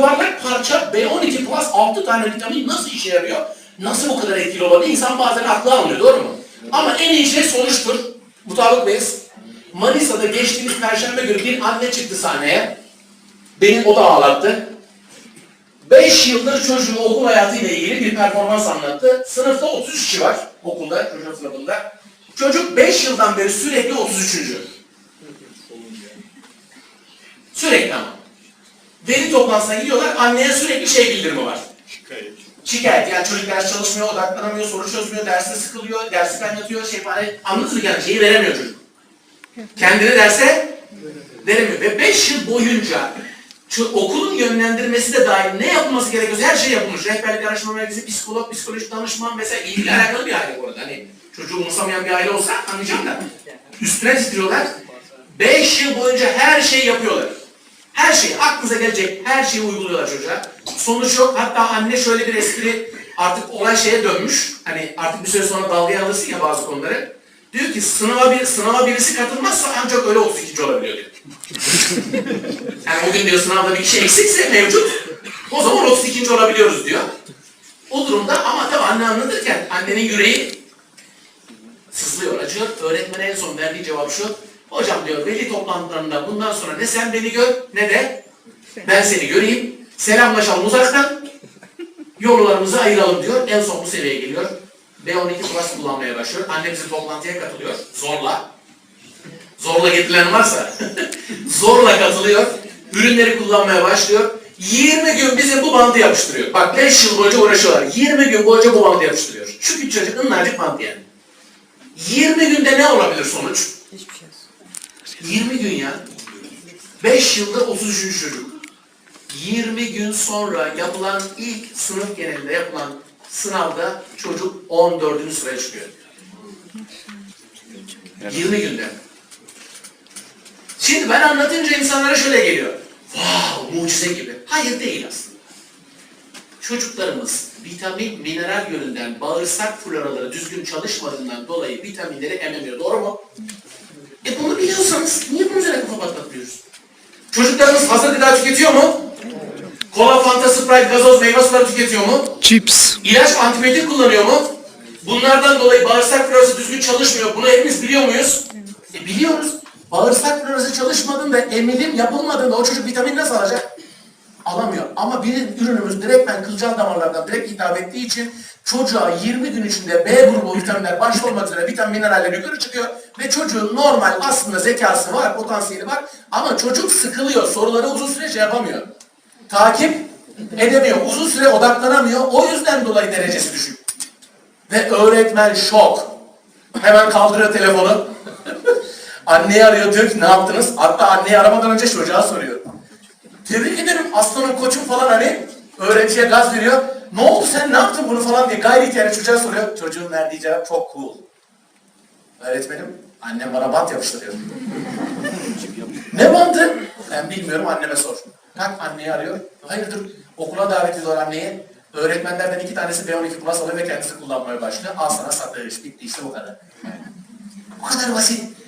yuvarlak parça B12 plus 6 tane vitamin nasıl işe yarıyor? Nasıl bu kadar etkili olabilir? İnsan bazen aklı almıyor, doğru mu? Ama en iyi şey sonuçtur. Mutabık mıyız? Manisa'da geçtiğimiz perşembe günü bir anne çıktı sahneye. Beni o da ağlattı. 5 yıldır çocuğun okul hayatıyla ilgili bir performans anlattı. Sınıfta 33 kişi var okulda, çocuğun sınıfında. Çocuk 5 yıldan beri sürekli 33. Sürekli ama. Veli toplantısına gidiyorlar, anneye sürekli şey bildirimi var. Şikayet. Şikayet, yani çocuk ders çalışmıyor, odaklanamıyor, soru çözmüyor, derste sıkılıyor, dersi kaynatıyor, şey falan. Anladınız mı yani şeyi veremiyor çocuk. Kendini derse veremiyor. Ve 5 yıl boyunca şu okulun yönlendirmesi de dahil ne yapılması gerekiyorsa her şey yapılmış. Rehberlik araştırma merkezi, psikolog, psikolojik danışman vesaire ilgili alakalı bir aile bu arada. Hani çocuğu umursamayan bir aile olsa anlayacağım da. Üstüne titriyorlar. 5 yıl boyunca her şeyi yapıyorlar. Her şey, aklınıza gelecek her şeyi uyguluyorlar çocuğa. Sonuç yok. Hatta anne şöyle bir espri, artık olay şeye dönmüş. Hani artık bir süre sonra dalgaya alırsın ya bazı konuları. Diyor ki sınava bir sınava birisi katılmazsa ancak öyle 32. olabiliyor diyor. yani o gün diyor sınavda bir kişi eksikse mevcut. O zaman 32. olabiliyoruz diyor. O durumda ama tabii anne anlatırken annenin yüreği sızlıyor, acıyor. Öğretmene en son verdiği cevap şu. Hocam diyor veli toplantılarında bundan sonra ne sen beni gör ne de ben seni göreyim. Selamlaşalım uzaktan. Yollarımızı ayıralım diyor. En son bu seviyeye geliyor. B12 Plus kullanmaya başlıyor. Anne bizim toplantıya katılıyor. Zorla. Zorla getirilen varsa zorla katılıyor. Ürünleri kullanmaya başlıyor. 20 gün bizim bu bandı yapıştırıyor. Bak 5 yıl boyunca uğraşıyorlar. 20 gün boyunca bu bandı yapıştırıyor. Şu küçücük ınnacık bant yani. 20 günde ne olabilir sonuç? Hiçbir şey. 20 gün ya. 5 yılda 33. çocuk. 20 gün sonra yapılan ilk sınıf genelinde yapılan sınavda çocuk 14. sıraya çıkıyor. 20 günde. Şimdi ben anlatınca insanlara şöyle geliyor. Wow, mucize gibi. Hayır değil aslında. Çocuklarımız vitamin, mineral yönünden bağırsak floraları düzgün çalışmadığından dolayı vitaminleri ememiyor. Doğru mu? Çocuklarımız hazır gıda tüketiyor mu? Kola, Fanta, Sprite, gazoz, meyve suları tüketiyor mu? Chips. İlaç, antibiyotik kullanıyor mu? Bunlardan dolayı bağırsak florası düzgün çalışmıyor. Bunu hepimiz biliyor muyuz? E biliyoruz. Bağırsak florası çalışmadığında, emilim yapılmadığında o çocuk vitamin nasıl alacak? Alamıyor. Ama bir ürünümüz direktmen kılcal damarlardan direkt hitap ettiği için çocuğa 20 gün içinde B grubu vitaminler başta olmak üzere vitamin mineraller yukarı çıkıyor ve çocuğun normal aslında zekası var, potansiyeli var ama çocuk sıkılıyor, soruları uzun süre şey yapamıyor. Takip edemiyor, uzun süre odaklanamıyor, o yüzden dolayı derecesi düşük. Ve öğretmen şok. Hemen kaldırıyor telefonu. Anneyi arıyor diyor ki ne yaptınız? Hatta anneyi aramadan önce çocuğa soruyor. Tebrik ederim aslanım koçum falan hani öğrenciye gaz veriyor. Ne oldu sen ne yaptın bunu falan diye gayri ihtiyari çocuğa soruyor. Çocuğun verdiği cevap çok cool. Öğretmenim annem bana bant yapıştırıyor. ne bantı? Ben bilmiyorum anneme sor. Kalk anneyi arıyor. Hayırdır okula davet ediyor anneyi. Öğretmenlerden iki tanesi B12 Plus alıyor ve kendisi kullanmaya başlıyor. Al sana satış. Bitti işte bu kadar. Bu kadar basit.